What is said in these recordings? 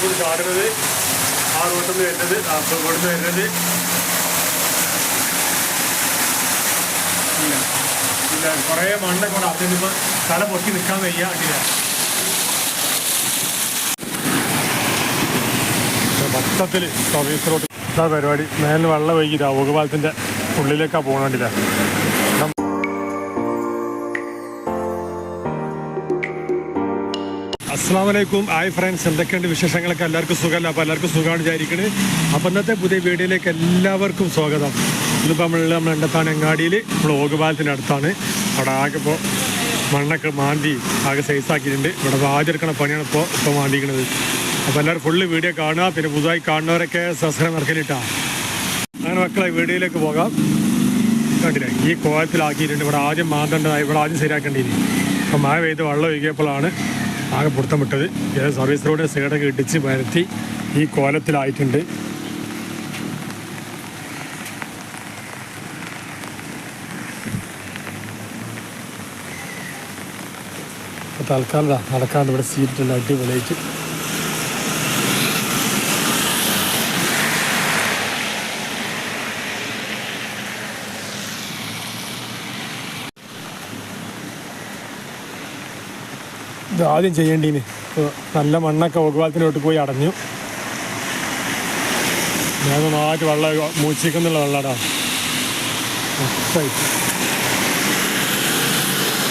കൂടി ചാടുന്നത് ആ റോട്ടിൽ നിന്ന് വരുന്നത് കാസർഗോഡിൽ ഇവിടുന്ന് വരുന്നത്. ഇല്ല. ഇല്ല കുറേ മണ്ണൊക്കെ കൊണ്ട് അതിനിപ്പോൾ തല പൊട്ടി നിൽക്കാൻ വയ്യ അങ്ങനെ മൊത്തത്തിൽ സർവീസ് റോഡ് പരിപാടി. മേലിന് വെള്ളം വൈകിട്ടാ ഒകുപാലത്തിന്റെ ഉള്ളിലേക്കാണ് പോകണ്ടില്ല അസ്സാം വലൈക്കും ഹായ് ഫ്രണ്ട്സ് എന്തൊക്കെയുണ്ട് വിശേഷങ്ങളൊക്കെ? എല്ലാവർക്കും സുഖമല്ല? അപ്പോൾ എല്ലാവർക്കും സുഖമാണ് വിചാരിക്കുന്നത് അപ്പോൾ ഇന്നത്തെ പുതിയ വീഡിയോയിലേക്ക് എല്ലാവർക്കും സ്വാഗതം. ഇന്നിപ്പോൾ നമ്മൾ നമ്മൾ എണ്ടത്താണ് എങ്ങാടിയിൽ നമ്മൾ ഓകുപാലത്തിന്റെ അടുത്താണ്. അവിടെ ആകെ ഇപ്പോൾ മണ്ണൊക്കെ മാന്തി ആകെ സൈസാക്കിയിട്ടുണ്ട് ഇവിടെ ആദ്യം പണിയാണ് ഇപ്പോൾ ഇപ്പോൾ മാന്തിക്കുന്നത് അപ്പോൾ എല്ലാവരും ഫുള്ള് വീഡിയോ കാണുക പിന്നെ പുതുതായി കാണുന്നവരൊക്കെ സബ്സ്ക്രൈബ് നടക്കലിട്ടാ അങ്ങനെ മക്കളെ വീഡിയോയിലേക്ക് പോകാം. കണ്ടില്ലേ? ഈ കോലത്തിലാക്കിയിട്ടുണ്ട്. ഇവിടെ ആദ്യം മാന്തേണ്ടതായി ഇവിടെ ആദ്യം ശരിയാക്കേണ്ടിയില്ല? അപ്പോൾ മഴ പെയ്ത് വെള്ളം ഒഴുകിയപ്പോഴാണ് ആകെ പുറത്തം വിട്ടത് ഏത് സർവീസ് റോഡ് സൈഡൊക്കെ ഇടിച്ച് വരുത്തി ഈ കോലത്തിലായിട്ടുണ്ട്. തൽക്കാലം നടക്കാതെ ഇവിടെ സീറ്റുണ്ട് അടിപൊളിയായിട്ട് ഇത് ആദ്യം ചെയ്യേണ്ടീന്. നല്ല മണ്ണൊക്കെ ഒകുപാലത്തിലോട്ട് പോയി അടഞ്ഞു. ഞാൻ നന്നായിട്ട് വെള്ളം മൂച്ചിക്കുന്നുള്ള വെള്ളടാ.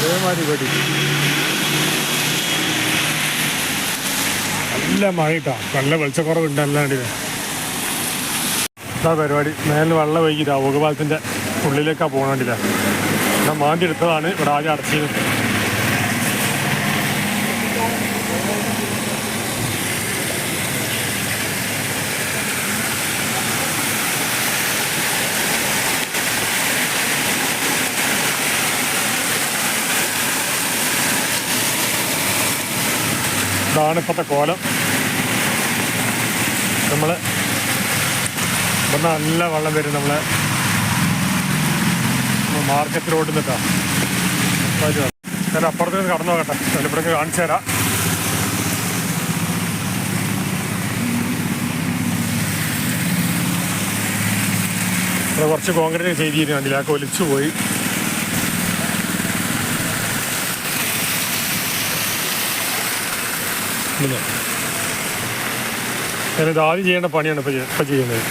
അതേമാതിരി വെടി നല്ല മഴ നല്ല വെളിച്ചക്കുറവുണ്ട് അല്ലാണ്ട്. ഇതാ പരിപാടി. മേലിന് വെള്ളം വൈകിട്ടാ ഒകുപാലത്തിന്റെ ഉള്ളിലേക്കാണ് പോകണ്ടില്ല ഞാൻ മാന്തി എടുത്തതാണ്. ഇവിടെ ആദ്യം അടച്ചത്. ഇതാണ് ഇപ്പോഴത്തെ കോലം. നമ്മൾ ഇവിടെ നല്ല വെള്ളം വരും നമ്മളെ. മാർക്കറ്റിലോട്ട് നിൽക്കാം ഞാൻ അപ്പുറത്തേക്ക് കടന്നു നോക്കട്ടെ ഇവിടേക്ക് കാണിച്ചു തരാം. കുറച്ച് കോൺക്രീറ്റ് ചെയ്തിരുന്നു. അതിലേക്ക് ഒലിച്ചു പോയി. ഞാനിത് ആദ്യം ചെയ്യേണ്ട പണിയാണ് ഇപ്പോൾ ഇപ്പം ചെയ്യുന്നത്.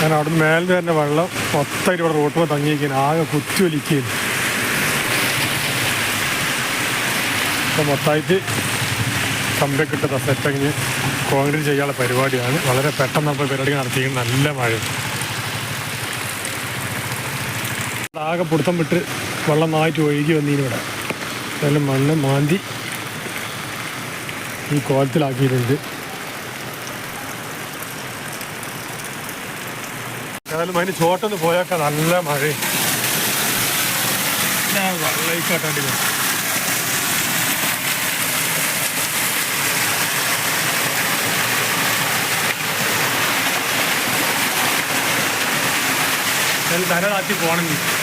ഞാൻ അവിടെ മേലെ തന്നെ വെള്ളം മൊത്തമായിട്ട് ഇവിടെ റോട്ടുമ്പോൾ തങ്ങിയിരിക്കുന്നു ആകെ കുത്തി ഒലിക്കുകയാണ് അപ്പോൾ മൊത്തമായിട്ട് കമ്പൊക്കെ ഇട്ട സെറ്റങ്ങ് കോൺക്രീറ്റ് ചെയ്യാനുള്ള പരിപാടിയാണ്. വളരെ പെട്ടെന്ന് നമ്മൾ പരിപാടി നടത്തിയിരിക്കുന്നത് നല്ല മഴ. ആകെ പിടുത്തം വിട്ട് വെള്ളം നന്നായിട്ട് ഒഴുകി വന്നീനിവിടെ നല്ല മണ്ണ് മാന്തി ഈ കോലത്തിലാക്കിയിട്ടുണ്ട്. ഏതായാലും അതിന് ചോട്ടൊന്ന് പോയാൽ നല്ല മഴ. തല താത്തി പോകണമെങ്കിൽ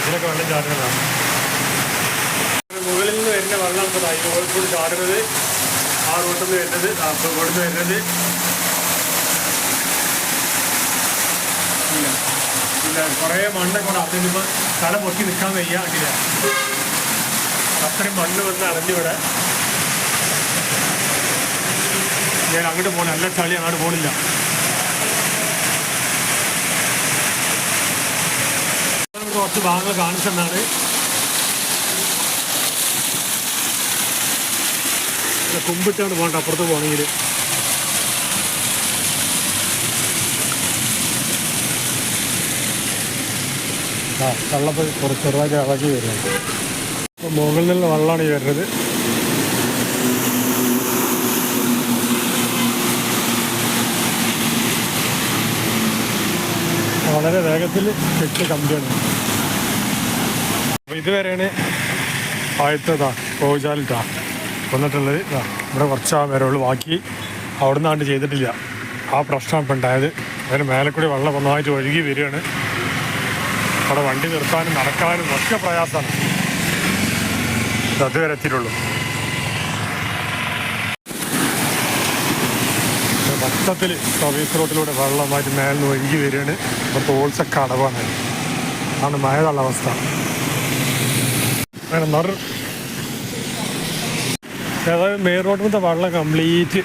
അതിലൊക്കെ വെള്ളം ചാടുന്നതാണ് മുകളിൽ നിന്ന് വരുന്ന വെള്ളം ഇപ്പോൾ കൂടി ചാടുന്നത്. ആ റൂട്ടിൽ നിന്ന് വരുന്നത് അപ്പോൾ നിന്ന് വരുന്നത്. ഇല്ല. കുറേ മണ്ണൊക്കെ കൂടെ അതിനിപ്പോൾ തല പൊട്ടി നിൽക്കാൻ വയ്യ അങ്ങനെ അത്രയും മണ്ണ് വന്ന് അടഞ്ഞിവിടെ. ഞാൻ അങ്ങോട്ട് പോകണം. നല്ല ചളി അങ്ങോട്ട് പോകണില്ല നമുക്ക് കുറച്ച് ഭാഗങ്ങൾ കാണിച്ചെന്നാണ്. കുമ്പിട്ടാണ് പോകേണ്ട അപ്പുറത്ത് പോകണമെങ്കിൽ. ആ വെള്ളപ്പോൾ കുറച്ച് ചെറുതായിട്ട് ഇളകി മുകളിൽ നിന്നുള്ള വെള്ളമാണ് ഈ വരുന്നത്. വളരെ വേഗത്തിൽ കെട്ട് കമ്പിയാണ്. അപ്പോൾ ഇതുവരെയാണ് ആദ്യത്തേതാ കോവിച്ചാലിട്ടാ വന്നിട്ടുള്ളത്. ഇതാ ഇവിടെ കുറച്ച് ആ വരവുള്ളൂ. ബാക്കി അവിടെ നിന്നാണ്ട് ചെയ്തിട്ടില്ല. ആ പ്രശ്നം ഇപ്പം ഉണ്ടായത്. അതിന് മേലെ കൂടി വെള്ളം ഒന്നായിട്ട് ഒഴുകി വരികയാണ്. അവിടെ വണ്ടി നിർത്താനും നടക്കാനും ഒക്കെ പ്രയാസമാണ്. അതുവരെ എത്തിയിട്ടുള്ളൂ. മൊത്തത്തിൽ സർവീസ് റോഡിലൂടെ വെള്ളമായിട്ട് മേലിന്ന് ഒഴുകി വരികയാണ്. അപ്പോൾ തോൾസൊക്കെ അടവാണ് ആണ് മഴയുള്ള അവസ്ഥ. അതായത് മെയിൻ റോഡിലത്തെ വെള്ളം കംപ്ലീറ്റ്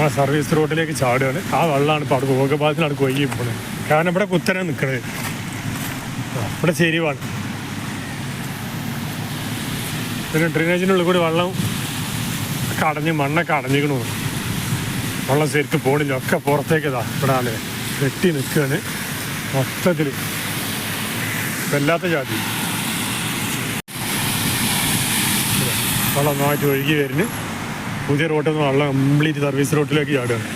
ആ സർവീസ് റോഡിലേക്ക് ചാടുകയാണ്. ആ വെള്ളമാണ് ഇപ്പോൾ അവിടെ ഭൂഗഭാഗത്തിനാണ് കൊയ്യി പോകുന്നത് കാരണം ഇവിടെ കുത്തനെ നിൽക്കണത് ഇവിടെ ചെരിവാണ്. പിന്നെ ഡ്രെയിനേജിനുള്ളിൽ കൂടി വെള്ളം കടഞ്ഞ് മണ്ണൊക്കെ അടഞ്ഞിക്കണു വെള്ളം ശരിക്കും പോണില്ല. ഒക്കെ പുറത്തേക്ക് ഇതാ. ഇവിടെ ആൾ കെട്ടി നിൽക്കുകയാണ് മൊത്തത്തിൽ വല്ലാത്ത ജാതി. വെള്ളം നന്നായിട്ട് ഒഴുകി വരുന്നു. പുതിയ റോട്ടിൽ നിന്ന് വെള്ളം കംപ്ലീറ്റ് സർവീസ് റോട്ടിലേക്ക് ചാടുകയാണ്.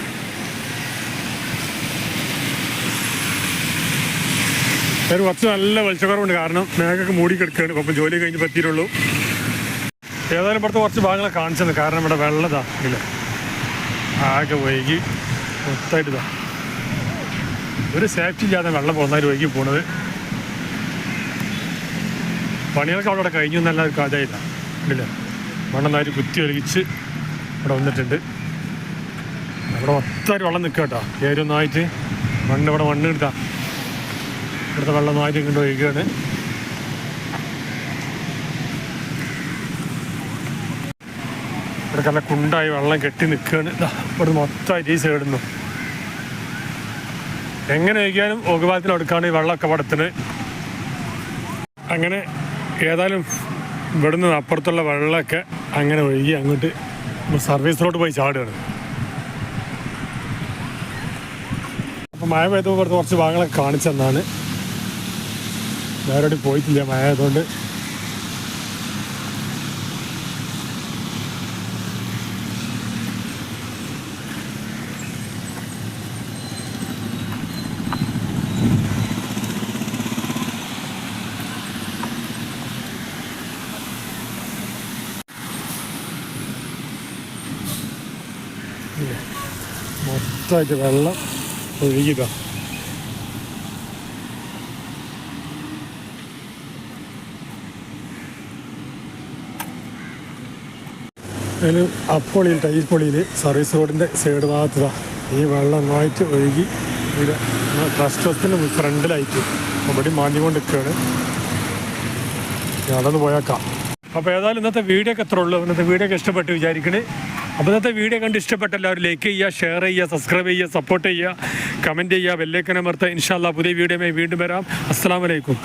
ഒരു കുറച്ച് നല്ല വെളിച്ചക്കുറവുണ്ട്. കാരണം മേഘൊക്കെ മൂടി കിടക്കുകയാണ്. അപ്പം ജോലി കഴിഞ്ഞ് പറ്റിയിട്ടുള്ളൂ ഏതായാലും ഇവിടുത്തെ കുറച്ച് ഭാഗങ്ങളെ കാണിച്ചത് കാരണം ഇവിടെ വെള്ളതാ. ഇല്ല. ആകെ വൈകി മൊത്തമായിട്ട് ഒരു സേഫ്റ്റി ഇല്ലാതെ വെള്ളം പോകുന്നവർ വൈകി പോണത്. പണികളൊക്കെ അവിടെ കഴിഞ്ഞു എന്നല്ല ഒരു കഥയില്ല ഇല്ല നാരി കുത്തി ഒലിച്ച് ഇവിടെ വന്നിട്ടുണ്ട്. അവിടെ മൊത്തമായിട്ട് വെള്ളം നിൽക്കുക കേട്ടോ. ഏരി ഒന്നായിട്ട് മണ്ണ് ഇവിടെ മണ്ണ് കിട്ടാം ഇവിടുത്തെ വെള്ളം ഒന്നായിട്ട് ഇങ്ങോട്ട് ഒഴുകുകയാണ്. ഇവിടെ നല്ല കുണ്ടായി വെള്ളം കെട്ടി നിൽക്കുകയാണ്. ഇവിടെ മൊത്തമായിട്ട് ഈ സൈഡിൽ നിന്നും എങ്ങനെ ഒഴിക്കാനും ഓകുപാലത്തിന് എടുക്കാണ് ഈ വെള്ളമൊക്കെ പടത്തിന്. അങ്ങനെ ഏതായാലും ഇവിടുന്ന് അപ്പുറത്തുള്ള വെള്ളമൊക്കെ അങ്ങനെ ഒഴുകി അങ്ങോട്ട് സർവീസ് റോഡ് പോയി ചാടുകയാണ്. അപ്പം മഴ പെയ്തപ്പോൾ കുറച്ച് ഭാഗങ്ങളൊക്കെ കാണിച്ചെന്നാണ് വേറെ പോയിട്ടില്ല. മഴ ആയതുകൊണ്ട് മൊത്തമായിട്ട് വെള്ളം ഒഴുകിയതാ. അതിന് അപ്പൊളിയിൽ ടൈൽ പൊളിയിൽ സർവീസ് റോഡിന്റെ സൈഡ് ഭാഗത്താണ് ഈ വെള്ളം നന്നായിട്ട് ഒഴുകി ഇവിടെ ട്രസ്റ്റ് ഹൗസിന്റെ ഫ്രണ്ടിലായിട്ട് അവിടെ മാഞ്ഞുകൊണ്ട് നിൽക്കുകയാണ് നടന്നു പോയേക്കാം. അപ്പോൾ ഏതായാലും ഇന്നത്തെ വീഡിയോ ഒക്കെ എത്ര ഉള്ളൂ. ഇന്നത്തെ വീഡിയോ ഒക്കെ ഇഷ്ടപ്പെട്ട് വിചാരിക്കണേ. അപ്പോൾ ഇന്നത്തെ വീഡിയോ കണ്ട് ഇഷ്ടപ്പെട്ട എല്ലാവരും ലൈക്ക് ചെയ്യുക ഷെയർ ചെയ്യുക സബ്സ്ക്രൈബ് ചെയ്യുക സപ്പോർട്ട് ചെയ്യുക കമന്റ് ചെയ്യുക ബെല്ലേക്കൻ അമർത്തുക. ഇൻഷാല്ലാ പുതിയ വീഡിയോ വീണ്ടും വരാം. അസ്സാം വലൈക്കും